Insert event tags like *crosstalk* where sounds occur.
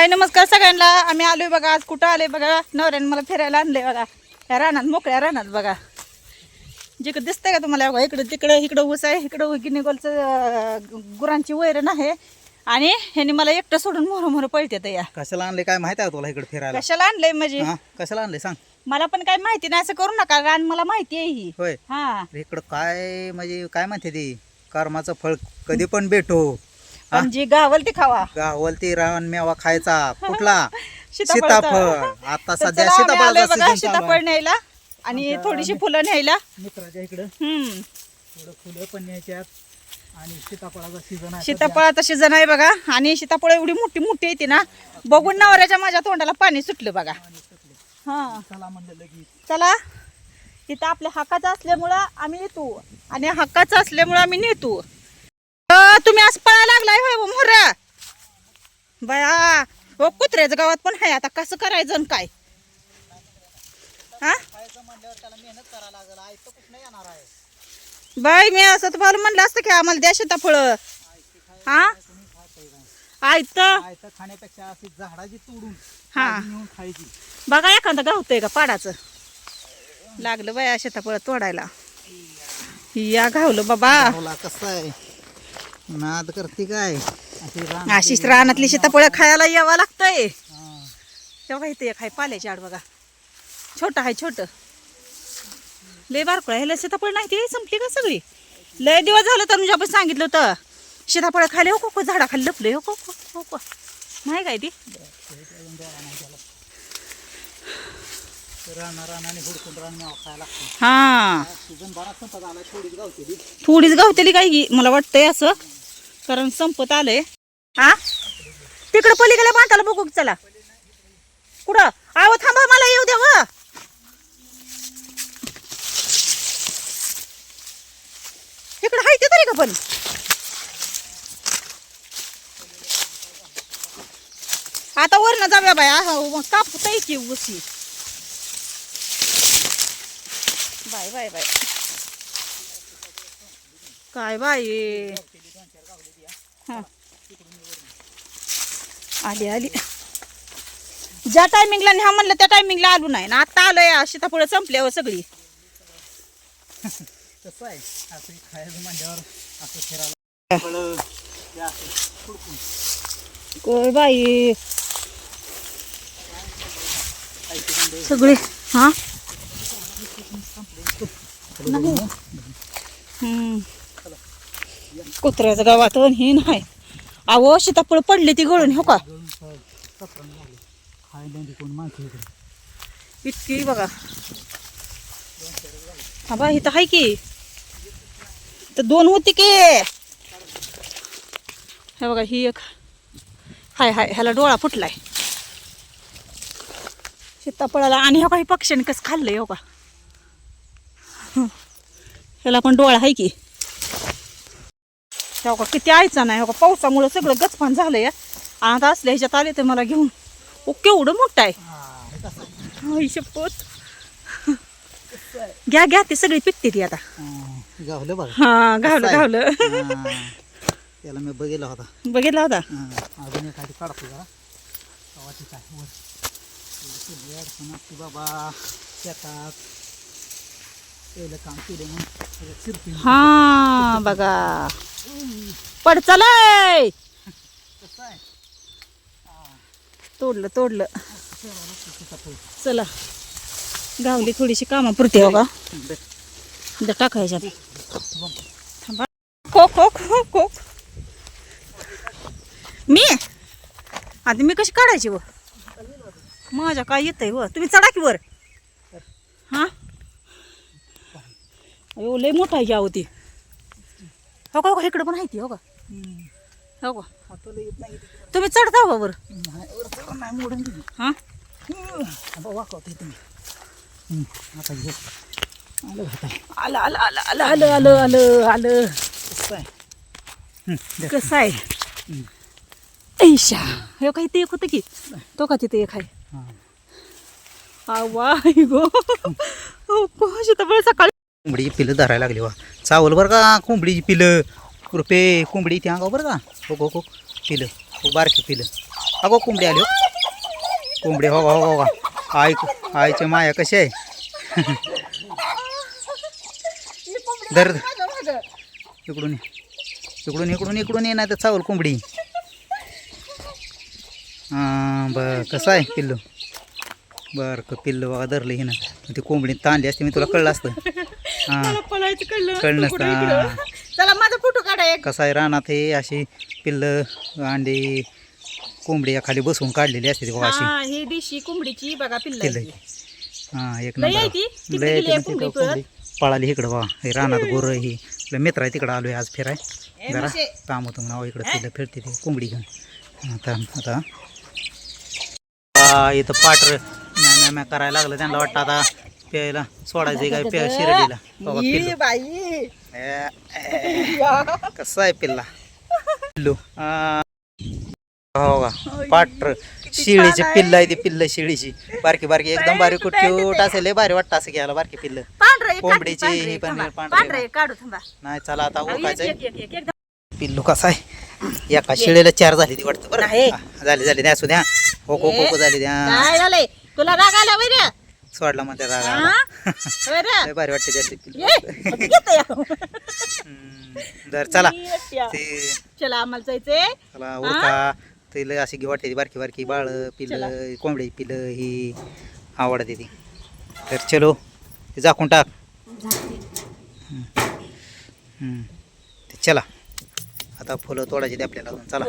हाय नमस्कार सगळ्यांना. आम्ही आलोय बघा. आज कुठं आलोय बघा? नवऱ्याने मला फिरायला आणलंय बघा. या रानात मोकळ्या रानात बघा. जिकडं दिसतंय का तुम्हाला? बघा इकडं तिकडं इकडं ऊस आहे इकडं गिनीगोलचं गुरांची वैरण आहे. आणि ह्यांनी मला एकटं सोडून मोहर मोहर पळतात या. कशाला आणले काय माहिती आहे तुला इकडे फिरायला? कशाला आणलंय म्हणजे? हा कशाला आणले सांग. मला पण काही माहिती नाही असं करू नका रान मला माहिती आहे ही. होय. हा. इकडं काय म्हणजे काय म्हणते ती? कर्माचं फळ कधी पण भेटो. पण जी गावल ती खावा. गावल ती रान मेवा खायचा. कुठला? सीताफळाचा. *laughs* सीताफळ. आता तर सध्या चला, आम्ही आलोय सीताफळाचा बघा सीताफळ न्यायला आणि थोडीशी फुलं न्यायला. मित्राच्या इकडं. हम्म. थोडं फुलं पण न्यायच्यात आणि सीताफळाचा सीझन आहे सीताफळाचा सीझन आहे बघा आणि सीताफळ एवढी मोठी मोठी येते ना बघून नवऱ्याच्या माझ्या तोंडाला पाणी सुटलं बघा. हा. चला म्हणलं लगेच. चला. इथं आपल्या हक्काचं असल्यामुळं आम्ही येतो आणि हक्काचं असल्यामुळं आम्ही नेतो. तुम्ही आज पळा लागलाय होय हो मोर. बया हो कुत्र्याचं गावात पण आहे आता कसं करायचं काय? हा? बाई मी असं तुम्हाला म्हणलं असतं की आम्हाला द्या सीताफळ. हा? आयतं? खाण्यापेक्षा अशी झाडाची तोडून हा. नेऊन खायची बघा एखादं गावतंय का पाडाचं? लागलं बाया शेताफळ तोडायला. या घावलं बाबा. कसं आहे? नाद करते काय? अशी अशीच रानातली सीताफळ खायला यावं लागतंय. तेव्हा इथे एक आहे पाल्याची आड बघा. छोटं आहे छोटं. लय बारकुळा ह्याला सीताफळ नाही ती संपली का सगळी? लय दिवस झालं तर म्हणजे आपण सांगितलं होतं. सीताफळ खाली हो को झाडा खाली लपले हो को को- को? नाही काय ती? हा. थोडीच गावतेली. काय की मला वाटतंय असं. कारण संपत आलंय. हा? तिकडं पलीकडे बांधाला बघू चला. कुठं? आव थांबा मला येऊ द्या व इकडं हाय ते तरी का पण? आता वरनं जाऊया बाया. मग कापताय की उशी. Bye bye bye. काय बाई? हा. आली आली ज्या टायमिंगला न्या म्हणलं त्या टायमिंगला आलो नाही ना आता आलोय सीताफळ संपल्यावर सगळी कसं आहे असं खायचं म्हणल्यावर असं फिरायला काय बाई. सगळे हा. कुत्र्याचं गावात हे नाही. अहो सीताफळ पडले ती गळून हो का? इतकी बघा. हा बा इथं आहे की. तर दोन होती की. हे बघा ही एक. हाय हाय ह्याला डोळा फुटलाय. सीताफळाला आणि हो का हे पक्ष्याने कसं खाल्लंय हो का? ह्याला पण डोळा आहे की. हो का? किती आयचा नाही हो का? पावसामुळं सगळं गचपान झालंय आता असल्या ह्याच्यात आले तर मला घेऊन. ओ केवढं मोठं आहे. शपथ. घ्या घ्या ते सगळी पिकते ती आता. हा, गावलं बघा. हा? घावलं हा. त्याला मी बघितला होता. बघितला होता? अजून एखादी काढतो जरा. बाबा. शेतात. काम केलं शिरपी हा बघा. पडचलय तोडलं तोडलं. चला. गावली थोडीशी कामापुरती हो होगा टाकायच्या खो खो खो खो. मी? आता मी कशी काढायची व? माझ्या काय येत आहे व? तुम्ही चढा की वर. हां? लय मोठा आहे होती हो का हो का इकडं पण आहे ती हो का. हो का हाताला येत नाही तुम्ही चढता हो का वर नाही, वर चढून नाही मोडून दिली हा? आता वाकवते तुम्ही. हम्म, आता घे. आलं? आलं आलं आलं आलं आलं आलं आलं आलं. कसं आहे? हम्म, दे. कसं आहे? ऐशा हे काही ते एक होतं की? तो का तिथे एक आहे? हा. आवा गो. कशी तर सकाळी कोंबडीची पिलं धरायला लागली वा चावल बरं का? कोंबडीची पिलं. कृपे कोंबडी त्या अंगावर बरं का? हो हो हो. पिलं. हो बारकी पिलं. अगो कोंबडी आली हो. कोंबडी हो, हो हो हो आई आईची माया कशी आहे? *laughs* दर इकडून ये. इकडून इकडून इकडून ये नाही तर चावल कोंबडी. हां बर. कसं आहे पिल्लू? बरं का पिल्लू बघा धरलं हे ना ती कोंबडी ताणली असते मी तुला कळलं असतं. मला पळायचं कळलं कळलं इकडं? हा. *laughs* चला माझा फोटो काढा एक. कसं आहे रानात हे? अशी पिल्लं अंडी कोंबडी खाली बसवून काढलेली असते बघा अशी. हा ही देशी कोंबडीची बघा पिल्ल हां. एक नंबर. आहे ती? तिकडे लय गेली आहे येते ना कोंबडी तिथं कोंबडी. पळाली इकडं बघा. हे रानात गोर ही आपलं मित्र आहे तिकडं आलोय आज फिराय. ए, जरा म्हशे. काम होतं म्हणून इकडं पिल्लं फिरते ते. कोंबडी घेऊन. आता आता. आ, इथं पाटर मॅ मॅ करायला लागलं. त्यांना वाटतं आता प्यायला. सोडायचं काय? प्या शिर्डीला. पिल्लू. बाई. ए, ए, कसं आहे पिल्ला? पिल्लू. आ, हो का? पाटर शिळीची पिल्ल आहे ती पिल्ल शिळीची बारकी बारकी. एकदम बारीक क्यूट असेल लय भारी वाटतं असं घ्यायला बारकी पिल्ल. पांढरं कोंबडीची ही पण. पांढरं आहे. पांढरं एक काढू थांबा. नाही चला आता एक, ओळखायचंय एक, एक, एक, एक. पिल्लू कसा आहे? एका शिळेला चार झाली ती वाटतं बरं. नाही. हा, झाली झाली. द्या असू द्या. हो हो हो झाली द्या. काय झालंय. तुला राग आला वैर? सोडला म्हणते राग हा? आला. वैर लय भारी वाटते जर चला. ते चला आम्हाला जायचंय. चला उरका. तिला अशी घेऊ वाटते ती बारकी बारकी बाळ पिलं कोंबडी पिलं ही आवडते ती. तर चलो ते झाकून टाक. चला. आता फुलं तोडायची ते आपल्याला चला.